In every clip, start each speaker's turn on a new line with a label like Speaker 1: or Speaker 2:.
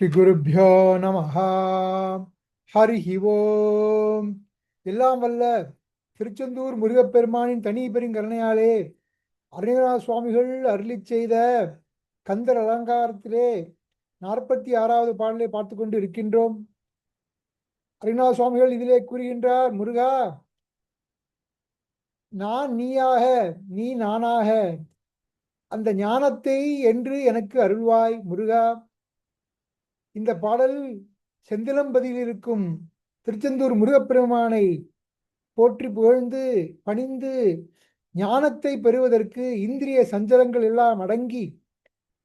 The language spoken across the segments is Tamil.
Speaker 1: ஸ்ரீ நம ஹரி ஓம். எல்லாம் வல்ல திருச்செந்தூர் முருகப்பெருமானின் தனி பெருங்கருணையாலே அருணகிரிநாத சுவாமிகள் அருளிச் செய்த கந்தர் அலங்காரத்திலே நாற்பத்தி ஆறாவது பாடலை பார்த்து கொண்டு இருக்கின்றோம். அருணகிரிநாத சுவாமிகள் இதிலே கூறுகின்றார் முருகா நான் நீயாக நீ நானாக அந்த ஞானத்தை என்று எனக்கு அருள்வாய் முருகா. இந்த பாடல் செந்திலம்பதியில் இருக்கும் திருச்செந்தூர் முருகப்பெருமானை போற்றி புகழ்ந்து பணிந்து ஞானத்தை பெறுவதற்கு இந்திரிய சஞ்சலங்கள் எல்லாம் அடங்கி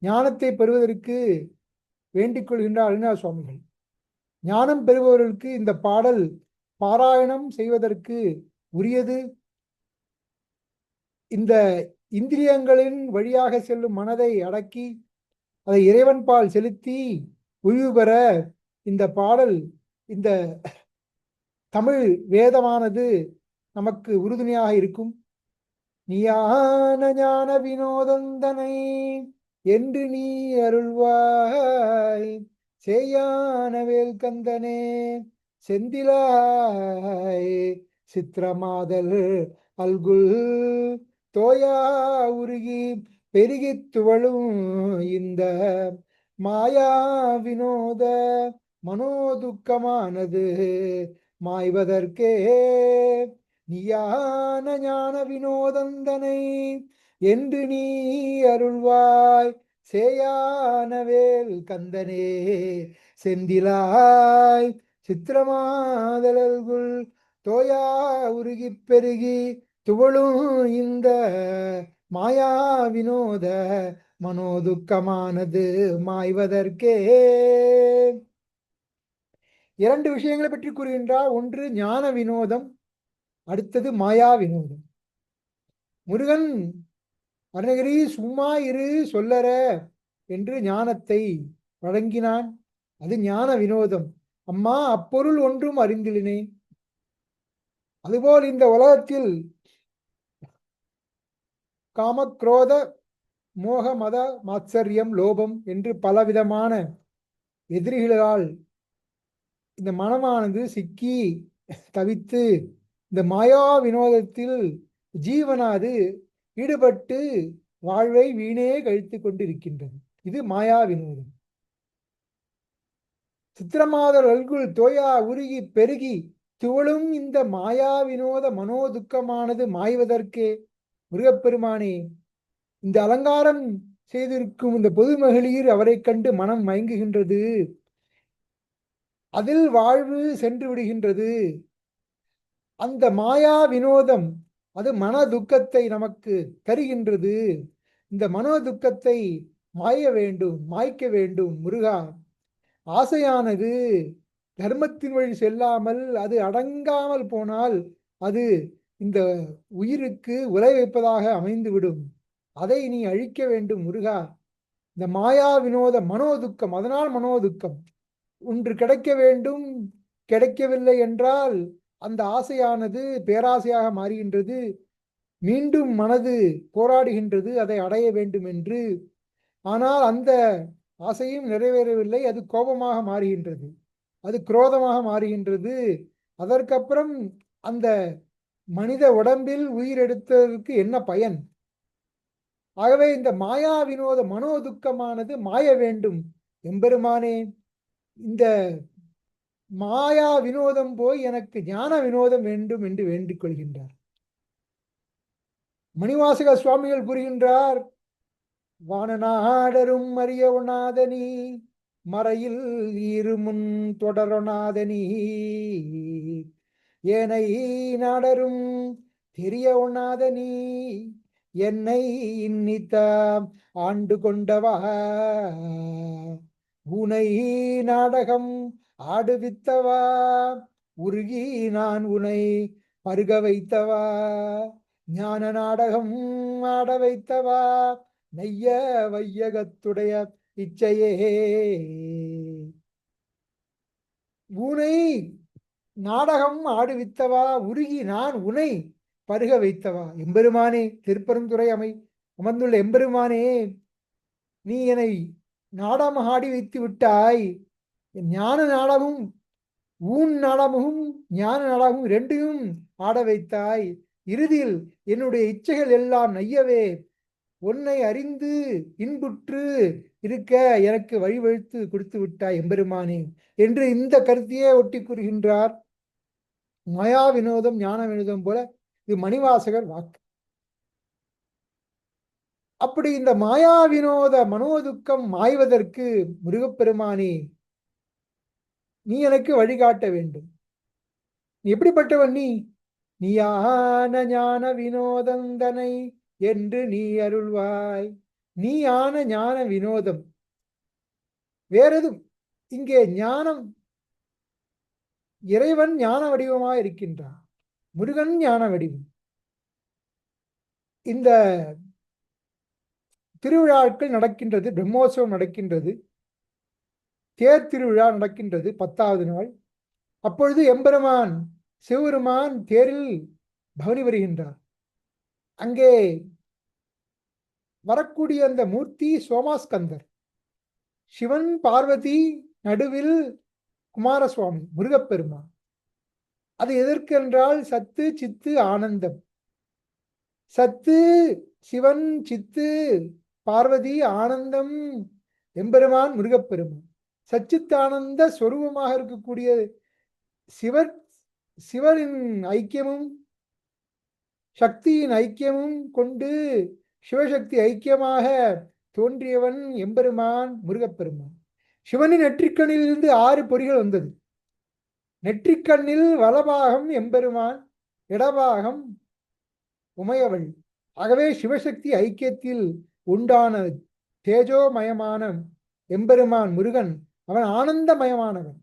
Speaker 1: ஞானத்தை பெறுவதற்கு வேண்டிக் கொள்கின்றார் அருணா சுவாமிகள். ஞானம் பெறுபவர்களுக்கு இந்த பாடல் பாராயணம் செய்வதற்கு உரியது. இந்த இந்திரியங்களின் வழியாக செல்லும் மனதை அடக்கி அதை இறைவன்பால் செலுத்தி உய்வு பெற இந்த பாடல் இந்த தமிழ் வேதமானது நமக்கு உறுதுணையாக இருக்கும். நீயான ஞான வினோதந்தனை என்று நீ அருள்வாய். சேயான வேல்கந்தனே செந்திலாய். சித்திரமாதல் அல்குல் தோயா உருகி பெருகித் துவளும் இந்த மாயா வினோத மனோதுக்கமானது மாய்வதற்கே. நீயான ஞான வினோதந்தனை என்று நீ அருள்வாய். சேயானவேல் கந்தனே செந்திலாய். சித்திரமாதலல்குள் தோயா உருகி பெருகி துவளும் இந்த மாயா வினோத மனோதுக்கமானது மாய்வதற்கே. இரண்டு விஷயங்களை பற்றி கூறுகின்றார். ஒன்று ஞான வினோதம். அடுத்தது மாயா வினோதம். முருகன் அருணகிரி சும்மா இரு சொல்லற என்று ஞானத்தை வழங்கினான். அது ஞான வினோதம். அம்மா அப்பொருள் ஒன்றும் அறிந்திலினேன் அதுபோல் இந்த உலகத்தில் காமக்ரோத மோக மத மாத்சரியம் லோபம் என்று பலவிதமான எதிரிகளால் இந்த மனமானது சிக்கி தவித்து இந்த மாயா வினோதத்தில் ஜீவனாது ஈடுபட்டு வாழ்வை வீணே கழித்து கொண்டிருக்கின்றது. இது மாயா வினோதம். சித்திரமாதர் அல்குள் தோயா உருகி பெருகி துவளும் இந்த மாயா வினோத மனோதுக்கமானது மாய்வதற்கே. முருகப்பெருமானே இந்த அலங்காரம் செய்திருக்கும் இந்த பொது மகளிர் அவரை கண்டு மனம் மயங்குகின்றது. அதில் வாழ்வு சென்று விடுகின்றது. அந்த மாயா வினோதம் அது மன துக்கத்தை நமக்கு தருகின்றது. இந்த மனோ துக்கத்தை மாய வேண்டும் மாய்க்க வேண்டும் முருகா. ஆசையானது தர்மத்தின் வழி செல்லாமல் அது அடங்காமல் போனால் அது இந்த உயிருக்கு உலை வைப்பதாக அமைந்துவிடும். அதை நீ அழிக்க வேண்டும் முருகா. இந்த மாயா வினோத மனோதுக்கம் அதனால் மனோதுக்கம். ஒன்று கிடைக்க வேண்டும் கிடைக்கவில்லை என்றால் அந்த ஆசையானது பேராசையாக மாறுகின்றது. மீண்டும் மனது போராடுகின்றது அதை அடைய வேண்டும் என்று. ஆனால் அந்த ஆசையும் நிறைவேறவில்லை அது கோபமாக மாறுகின்றது. அது குரோதமாக மாறுகின்றது. அதற்கப்புறம் அந்த மனித உடம்பில் உயிர் எடுத்ததற்கு என்ன பயன்? ஆகவே இந்த மாயா வினோத மனோதுக்கமானது மாய வேண்டும் எம்பெருமானே. இந்த மாயா வினோதம் போய் எனக்கு ஞான வினோதம் வேண்டும் என்று வேண்டிக் கொள்கின்றார். மணிவாசக சுவாமிகள் கூறுகின்றார் வானநாடரும் அறிய மறையில் இருமுன் தொடரொணாதனி ஏனை நாடரும் தெரிய நீ என்னை இன்னித்தாம் ஆண்டு கொண்டவா? உனை நாடகம் ஆடுவித்தவா உருகி நான் உனை பருக வைத்தவா? ஞான நாடகம் ஆட வைத்தவா? நெய்ய வையகத்துடைய இச்சையே. உனை நாடகம் ஆடுவித்தவா உருகி நான் உனை பருக வைத்தவா? எம்பெருமானே திருப்பெருந்துறை அமை அமர்ந்துள்ள எம்பெருமானே நீ என்னை நாடாமகாடி ஆடி வைத்து விட்டாய். ஞான நாடமும் ஊன் நாடமும் ஞான நாடமும் ரெண்டையும் ஆட வைத்தாய். இறுதியில் என்னுடைய இச்சைகள் எல்லாம் நையவே. உன்னை அறிந்து இன்புற்று இருக்க எனக்கு வழிவழுத்து கொடுத்து விட்டாய் எம்பெருமானே என்று இந்த கருத்தையே ஒட்டி கூறுகின்றார். மயா வினோதம் ஞான வினோதம் போல இது மணிவாசகர் வாக்கு. அப்படி இந்த மாயா வினோத மனோதுக்கம் மாய்வதற்கு முருகப்பெருமானே நீ எனக்கு வழிகாட்ட வேண்டும். நீ எப்படிப்பட்டவன் நீ? நீயான ஞான வினோதந்தனை என்று நீ அருள்வாய். நீ ஆன ஞான வினோதம். வேறெதும் இங்கே ஞானம் இறைவன் ஞான வடிவமாக இருக்கின்றான் முருகன் ஞான வடிவம். இந்த திருவிழாக்கள் நடக்கின்றது பிரம்மோற்சவம் நடக்கின்றது தேர் திருவிழா நடக்கின்றது பத்தாவது நாள். அப்பொழுது எம்பெருமான் சிவபெருமான் தேரில் பவனி வருகின்றார். அங்கே வரக்கூடிய அந்த மூர்த்தி சோமாஸ்கந்தர் சிவன் பார்வதி நடுவில் குமாரசுவாமி முருகப்பெருமான். அது எதற்கென்றால் சத்து சித்து ஆனந்தம். சத்து சிவன் சித்து பார்வதி ஆனந்தம் எம்பெருமான் முருகப்பெருமான். சச்சித்தானந்த ஸ்வரூபமாக இருக்கக்கூடிய சிவர் சிவரின் ஐக்கியமும் சக்தியின் ஐக்கியமும் கொண்டு சிவசக்தி ஐக்கியமாக தோன்றியவன் எம்பெருமான் முருகப்பெருமான். சிவனின் நெற்றிக்கணிலிருந்து ஆறு பொறிகள் வந்தது. நெற்றிக்கண்ணில் வலபாகம் எம்பெருமான் இடபாகம் உமையவள். ஆகவே சிவசக்தி ஐக்கியத்தில் உண்டான தேஜோமயமான எம்பெருமான் முருகன் அவன் ஆனந்தமயமானவன்.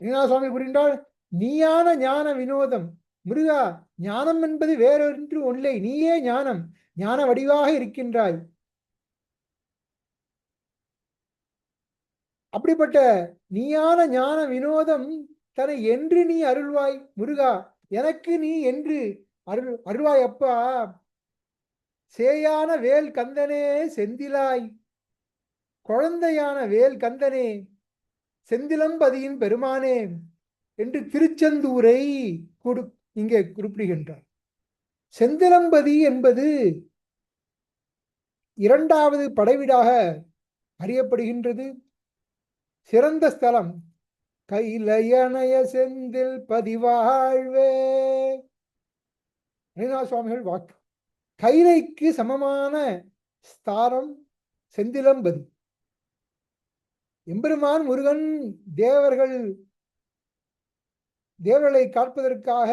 Speaker 1: சுவாமி கூறின்றால் நீயான ஞான வினோதம். முருகா ஞானம் என்பது வேறொன்று ஒன்றை. நீயே ஞானம். ஞான வடிவாக இருக்கின்றாய். அப்படிப்பட்ட நீயான ஞான வினோதம் தன என்று நீ அருள்வாய் முருகா. எனக்கு நீ என்று அருள் அருள்வாய் அப்பா. சேயான வேல் கந்தனே செந்திலாய். குழந்தையான வேல் கந்தனே செந்திலம்பதியின் பெருமானே என்று திருச்செந்தூரை கொடு இங்கே குறிப்பிடுகின்றார். செந்திலம்பதி என்பது இரண்டாவது படைவீடாக அறியப்படுகின்றது. சிறந்த ஸ்தலம். கைலயனய செந்தில் பதிவாழ்வே. சுவாமிகள் வாக்கு. கைலைக்கு சமமான ஸ்தானம் செந்திலம்பதி எம்பெருமான் முருகன் தேவர்கள் தேவர்களை காப்பதற்காக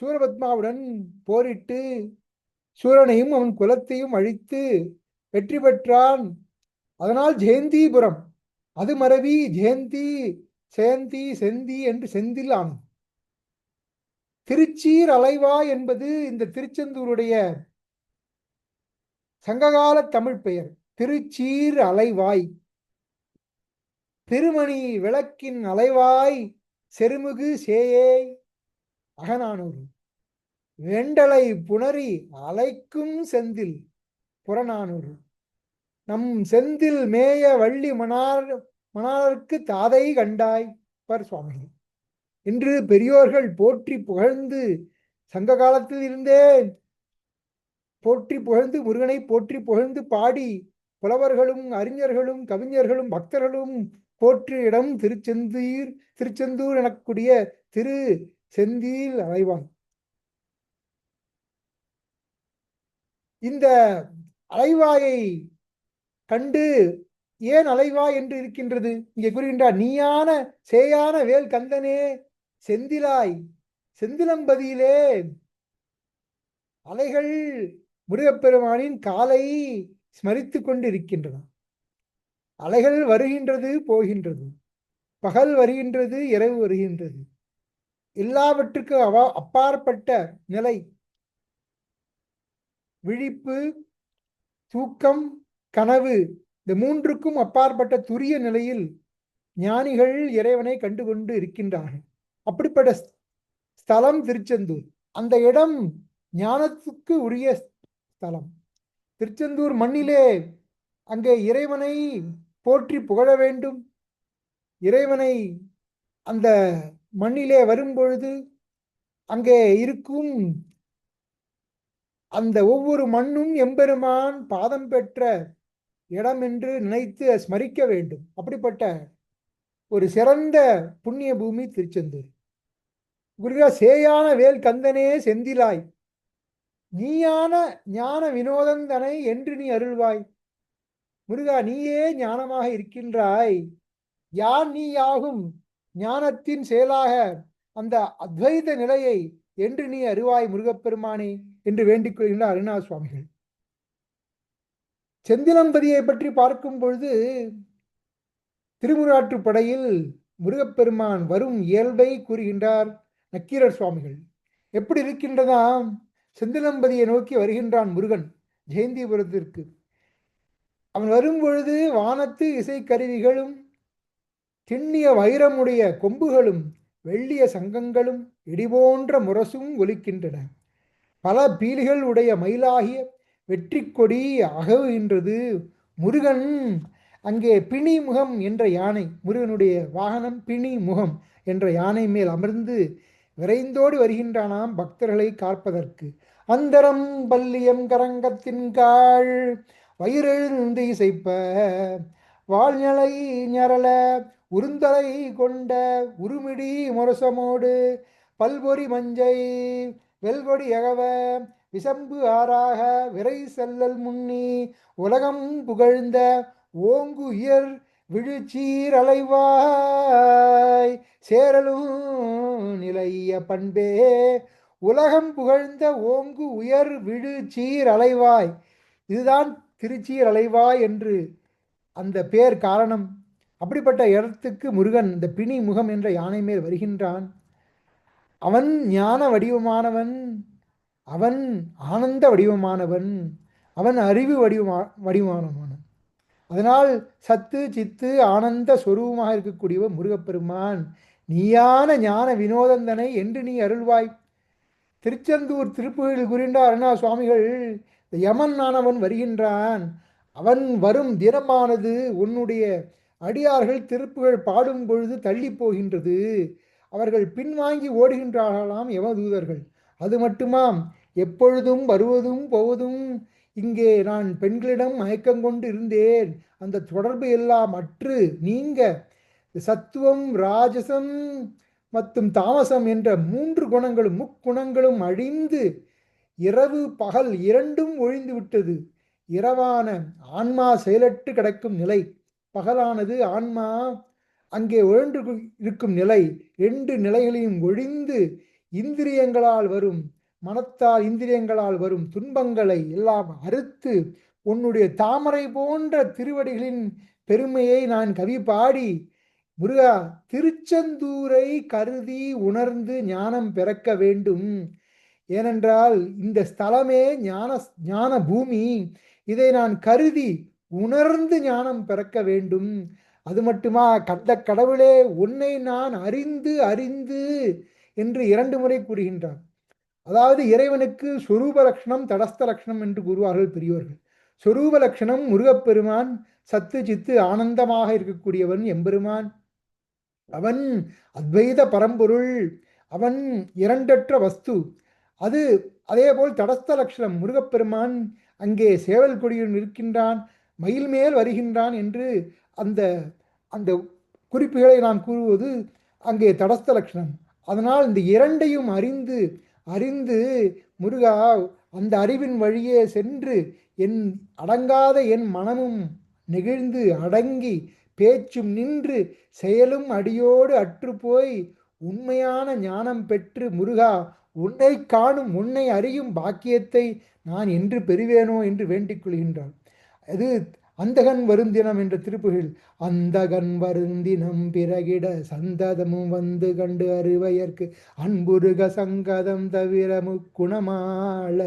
Speaker 1: சூரபத்மாவுடன் போரிட்டு சூரனையும் அவன் குலத்தையும் அழித்து வெற்றி பெற்றான். அதனால் ஜெயந்திபுரம் அது மறவி ஜெயந்தி சேந்தி செந்தி என்று செந்தில் ஆனும் திருச்சீர் அலைவா என்பது இந்த திருச்செந்தூருடைய சங்ககால தமிழ் பெயர். திருச்சீர் அலைவாய். திருமணி விளக்கின் அலைவாய் செருமுகு சேயே அகநானூறு. வெண்டலை புணரி அலைக்கும் செந்தில் புறநானூறு. நம் செந்தில் மேய வள்ளி மணார் மணாருக்கு தாதை கண்டாய் பர் சுவாமி. என்று பெரியோர்கள் போற்றி புகழ்ந்து சங்க காலத்தில் இருந்தே போற்றி புகழ்ந்து முருகனை போற்றி புகழ்ந்து பாடி புலவர்களும் அறிஞர்களும் கவிஞர்களும் பக்தர்களும் போற்று இடம் திருச்செந்தூர் திருச்செந்தூர் எனக்கூடிய திரு செந்தில் அலைவான். இந்த அலைவாயை கண்டு ஏன் அலைவா என்று இருக்கின்றது? இங்கே கூறுகின்றார் நீயான சேயான வேல் கந்தனே செந்திலாய் செந்திலம்பதியிலே அலைகள் முருகப்பெருமானின் காலை ஸ்மரித்து கொண்டு இருக்கின்றன அலைகள் வருகின்றது போகின்றது. பகல் வருகின்றது இரவு வருகின்றது. எல்லாவற்றுக்கும் அவ அப்பாற்பட்ட நிலை. விழிப்பு தூக்கம் கனவு. இந்த மூன்றுக்கும் அப்பாற்பட்ட துரிய நிலையில் ஞானிகள் இறைவனை கண்டுகொண்டு இருக்கின்றார்கள். அப்படிப்பட்ட ஸ்தலம் திருச்செந்தூர். அந்த இடம் ஞானத்துக்கு உரிய ஸ்தலம். திருச்செந்தூர் மண்ணிலே அங்கே இறைவனை போற்றி புகழ வேண்டும். இறைவனை அந்த மண்ணிலே வரும்பொழுது அங்கே இருக்கும் அந்த ஒவ்வொரு மண்ணும் எம்பெருமான் பாதம் பெற்ற இடம் என்று நினைத்து ஸ்மரிக்க வேண்டும். அப்படிப்பட்ட ஒரு சிறந்த புண்ணிய பூமி திருச்செந்தூர். குருகா சேயான வேல் கந்தனே செந்திலாய். நீயான ஞான வினோதந்தனை என்று நீ அருள்வாய். முருகா நீயே ஞானமாக இருக்கின்றாய். யான் நீ ஆகும் ஞானத்தின் செயலாக அந்த அத்வைத நிலையை என்று நீ அறிவாய் முருகப்பெருமானே என்று வேண்டிக் கொள்கின்ற அருணா சுவாமிகள் செந்திலம்பதியை பற்றி பார்க்கும் பொழுது திருமுராற்றுப்படையில் முருகப்பெருமான் வரும் இயல்பை கூறுகின்றார் நக்கீரர் சுவாமிகள். எப்படி இருக்கின்றதாம் செந்திலம்பதியை நோக்கி வருகின்றான் முருகன் ஜெயந்திபுரத்திற்கு. அவன் வரும்பொழுது வானத்து இசைக்கருவிகளும் திண்ணிய வைரமுடைய கொம்புகளும் வெள்ளிய சங்கங்களும் இடிபோன்ற முரசும் ஒலிக்கின்றன. பல பீலிகள் உடைய மயிலாகிய வெற்றி கொடி அகவுகின்றது முருகன் அங்கே பிணி முகம் என்ற யானை முருகனுடைய வாகனம் பிணி முகம் என்ற யானை மேல் அமர்ந்து விரைந்தோடு வருகின்றானாம் பக்தர்களை காப்பதற்கு. அந்தரம் பல்லியம் கரங்கத்தின் காள் வயிறெழுந்து இசைப்ப வாழ்நிலை ஞரல உருந்தலை கொண்ட உருமிடி முரசமோடு பல்பொறி மஞ்சை வெல்கொடி அகவ விசம்பு ஆறாக விரை செல்லல் முன்னி உலகம் புகழ்ந்த ஓங்கு உயர் விழுச்சீர் அலைவாய். சேரலும் நிலைய பண்பே உலகம் புகழ்ந்த ஓங்கு உயர் விழு சீர் அலைவாய். இதுதான் திருச்சீர் அலைவாய் என்று அந்த பேர் காரணம். அப்படிப்பட்ட இடத்துக்கு முருகன் இந்த பிணி முகம் என்ற யானை மேல் வருகின்றான். அவன் ஞான வடிவமானவன் அவன் ஆனந்த வடிவமானவன். அவன் அறிவு வடிவமா வடிவமானவன். அதனால் சத்து சித்து ஆனந்த சொரூபமாக இருக்கக்கூடியவன் முருகப்பெருமான். நீயான ஞான வினோதந்தனை என்று நீ அருள்வாய். திருச்செந்தூர் திருப்புகளில் குறிந்த அருணா சுவாமிகள் யமன் ஆனவன் வருகின்றான். அவன் வரும் தினமானது உன்னுடைய அடியார்கள் திருப்புகள் பாடும் பொழுது தள்ளி போகின்றது. அவர்கள் பின்வாங்கி ஓடுகின்றார்களாம் யமதூதர்கள். அது மட்டுமாம். எப்பொழுதும் வருவதும் போவதும் இங்கே நான் பெண்களிடம் மயக்கம் கொண்டு இருந்தேன். அந்த தொடர்பு எல்லாம் அற்று நீங்க சத்துவம் ராஜசம் மற்றும் தாமசம் என்ற மூன்று குணங்களும் முக்குணங்களும் அழிந்து இரவு பகல் இரண்டும் ஒழிந்து விட்டது. இரவான ஆன்மா செயலற்று கிடக்கும் நிலை. பகலானது ஆன்மா அங்கே உழன்று இருக்கும் நிலை. ரெண்டு நிலைகளையும் ஒழிந்து இந்திரியங்களால் வரும் மனத்தால் இந்திரியங்களால் வரும் துன்பங்களை எல்லாம் அறுத்து உன்னுடைய தாமரை போன்ற திருவடிகளின் பெருமையை நான் கவி பாடி முருகா திருச்செந்தூரை கருதி உணர்ந்து ஞானம் பிறக்க வேண்டும். ஏனென்றால் இந்த ஸ்தலமே ஞான ஞான பூமி. இதை நான் கருதி உணர்ந்து ஞானம் பிறக்க வேண்டும். அது மட்டுமா கண்ட கடவுளே உன்னை நான் அறிந்து அறிந்து என்று இரண்டு முறை கூறுகின்றார் அதாவது இறைவனுக்கு சொரூப லட்சணம் தடஸ்த லட்சணம் என்று கூறுவார்கள் பெரியோர்கள். சொரூப லட்சணம் முருகப்பெருமான் சத்து சித்து ஆனந்தமாக இருக்கக்கூடியவன் எம்பெருமான். அவன் அத்வைத பரம்பொருள் அவன் இரண்டற்ற வஸ்து. அது அதேபோல் தடஸ்த லட்சணம் முருகப்பெருமான் அங்கே சேவல் கொடியுடன் இருக்கின்றான் மயில் மேல் வருகின்றான் என்று அந்த அந்த குறிப்புகளை நாம் கூறுவது அங்கே தடஸ்த லட்சணம் அதனால் இந்த இரண்டையும் அறிந்து அறிந்து முருகா அந்த அறிவின் வழியே சென்று என் அடங்காத என் மனமும் நெகிழ்ந்து அடங்கி பேச்சும் நின்று செயலும் அடியோடு அற்றுப்போய் உண்மையான ஞானம் பெற்று முருகா உன்னை காணும் உன்னை அறியும் பாக்கியத்தை நான் என்று பெறுவேனோ என்று வேண்டிக் கொள்கின்றான். அது அந்தகன் வருந்தினம் என்ற திருப்புகள் அந்தகன் வருந்தினம் பிறகிட சந்ததமும் வந்து கண்டு அறிவையர்க்கு அன்புருக சங்கதம் தவிர முக்குணமாள.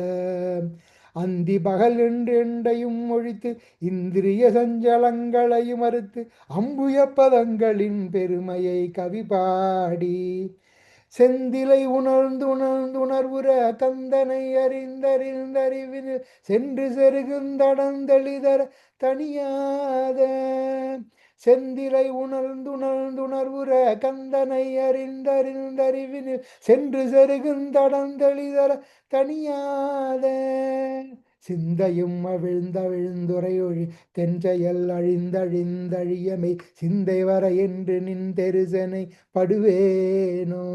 Speaker 1: அந்தி பகல் என்றெண்டையும் ஒழித்து இந்திரிய சஞ்சலங்களையும் மறுத்து அம்புய பதங்களின் பெருமையை கவி பாடி. செந்திலை உணர்ந்து உணர்ந்து உணர்வுற தந்தனை அறிந்தறிந்தறிவில் சென்று செருகுந்தடந்தெளிதர தனியாத செந்திலை உணர்ந்து உணர்ந்து உணர்வுற கந்தனை அறிந்தறிந்தறிவினில் சென்று செருகுந்தடந்தெளிதர தனியாத சிந்தையும் அவிழ்ந்தவிழ்ந்துரையொழி தென்செயல் அழிந்தழிந்தழியமை சிந்தை வர என்று நின் தெருசனை படுவேனோ?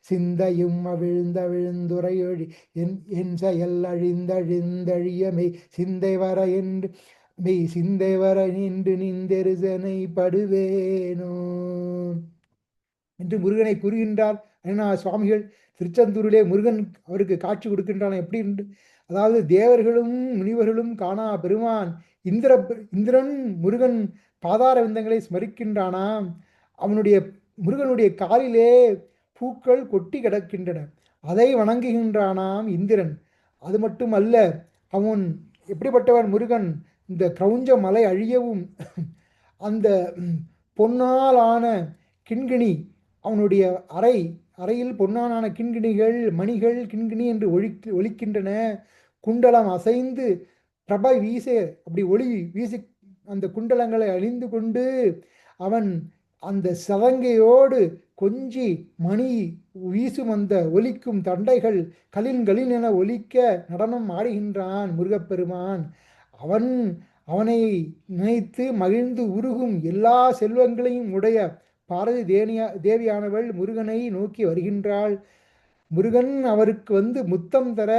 Speaker 1: சிந்தையும் அவிழ்ந்தவிழ்ந்துரையொழி என் என் செயல் அழிந்தழிந்தழியமை சிந்தை வர என்று மெய் சிந்தை வர நின்று நின்றெருசனை படுவேனோ? என்று முருகனை கூறுகின்றார். அண்ணா சுவாமிகள் திருச்செந்தூரிலே முருகன் அவருக்கு காட்சி கொடுக்கின்றான். எப்படி என்று அதாவது தேவர்களும் முனிவர்களும் காணா பெருமான் இந்திர இந்திரன் முருகன் பாதார விந்தங்களை ஸ்மரிக்கின்றானாம். அவனுடைய முருகனுடைய காலிலே பூக்கள் கொட்டி கிடக்கின்றன. அதை வணங்குகின்றானாம் இந்திரன். அது மட்டும் அல்ல அவன் எப்படிப்பட்டவன் முருகன்? இந்த கிரௌஞ்ச மலை அழியவும் அந்த பொன்னாலான கிண்கிணி அவனுடைய அறை அறையில் பொன்னானான கிண்கிணிகள் மணிகள் கிண்கிணி என்று ஒழி ஒழிக்கின்றன குண்டலம் அசைந்து பிரபை வீசே அப்படி ஒளி வீசி அந்த குண்டலங்களை அழிந்து கொண்டு அவன் அந்த சதங்கையோடு கொஞ்சி மணி வீசும் அந்த ஒலிக்கும் தண்டைகள் கலின் கலின் என ஒலிக்க நடனம் ஆடுகின்றான் முருகப்பெருமான். அவன் அவனை நினைத்து மகிழ்ந்து உருகும் எல்லா செல்வங்களையும் உடைய பாரதி தேனியா தேவியானவள் முருகனை நோக்கி வருகின்றாள். முருகன் அவருக்கு வந்து முத்தம் தர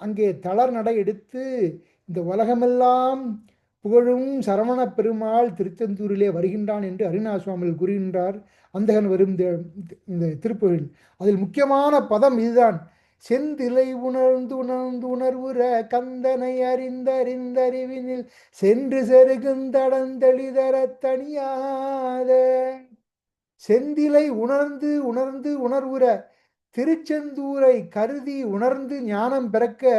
Speaker 1: அங்கே தளர் நடை எடுத்து இந்த உலகமெல்லாம் புகழும் சரவண பெருமாள் திருச்செந்தூரிலே வருகின்றான் என்று அருணா சுவாமிகள் கூறுகின்றார். அந்தகன் வரும் இந்த திருப்புகள் அதில் முக்கியமான பதம் இதுதான். செந்திலை உணர்ந்து உணர்ந்து உணர்வுற கந்தனை அறிந்தறிந்தறிவினில் சென்று செருகுந்தடந்தெளிதர தனியாத செந்திலை உணர்ந்து உணர்ந்து உணர்வுற திருச்செந்தூரை கருதி உணர்ந்து ஞானம் பிறக்க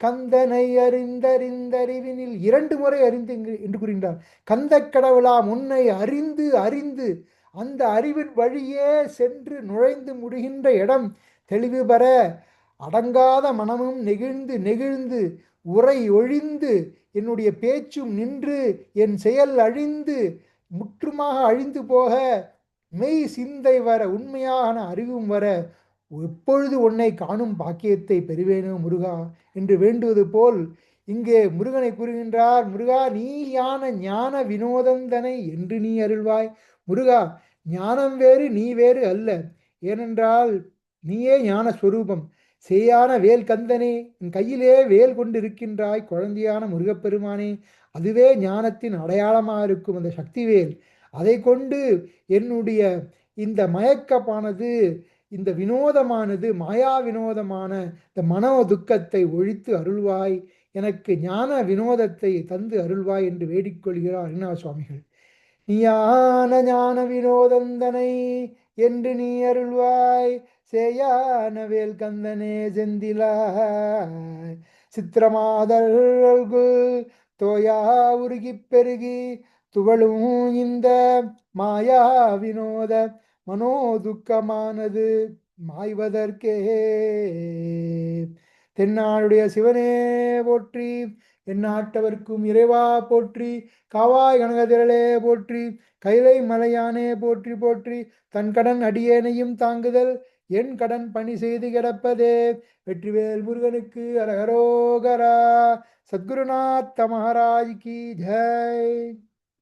Speaker 1: கந்தனை அறிந்தறிந்தறிவினில் இரண்டு முறை அறிந்து என்று கூறுகின்றார். கந்த கடவுளா முன்னை அறிந்து அறிந்து அந்த அறிவின் வழியே சென்று நுழைந்து முடிகின்ற இடம் தெளிவு பெற அடங்காத மனமும் நெகிழ்ந்து நெகிழ்ந்து உரை ஒழிந்து என்னுடைய பேச்சும் நின்று என் செயல் அழிந்து முற்றுமாக அழிந்து போக மெய் சிந்தை வர உண்மையான அறிவும் வர எப்பொழுது உன்னை காணும் பாக்கியத்தை பெறுவேனோ முருகா என்று வேண்டுவது போல் இங்கே முருகனை கூறுகின்றார் முருகா நீ யான ஞான வினோதந்தனை என்று நீ அருள்வாய். முருகா ஞானம் வேறு நீ வேறு அல்ல. ஏனென்றால் நீயே ஞான ஸ்வரூபம் சேயான வேல் கந்தனே என் கையிலே வேல் கொண்டு இருக்கின்றாய் குழந்தையான முருகப்பெருமானே. அதுவே ஞானத்தின் அடையாளமாக இருக்கும் அந்த சக்தி வேல் அதை கொண்டு என்னுடைய இந்த மயக்கப்பானது இந்த வினோதமானது மாயா வினோதமான இந்த மனோ துக்கத்தை ஒழித்து அருள்வாய். எனக்கு ஞான வினோதத்தை தந்து அருள்வாய் என்று வேடிக்கொள்கிறார் அருணா சுவாமிகள் நீயான ஞான வினோதந்தனை என்று நீ அருள்வாய். சேயானவேல் கந்தனே செந்திலாய். சித்திரமாதல்கு தோயா உருகி பெருகி துவளும் இந்த மாயா வினோத மனோதுக்கமானது மாய்வதற்கே. தென்னாளுடைய சிவனே போற்றி எந்நாட்டவர்க்கும் இறைவா போற்றி காவாய் கனகதிரளே போற்றி கைலை மலையானே போற்றி போற்றி தன் கடன் அடியேனையும் தாங்குதல் என் கடன் பணி செய்து கிடப்பதே. வெற்றிவேல் முருகனுக்கு அரகரோகரா. சத்குருநாத் மகாராஜ் கி ஜெய்.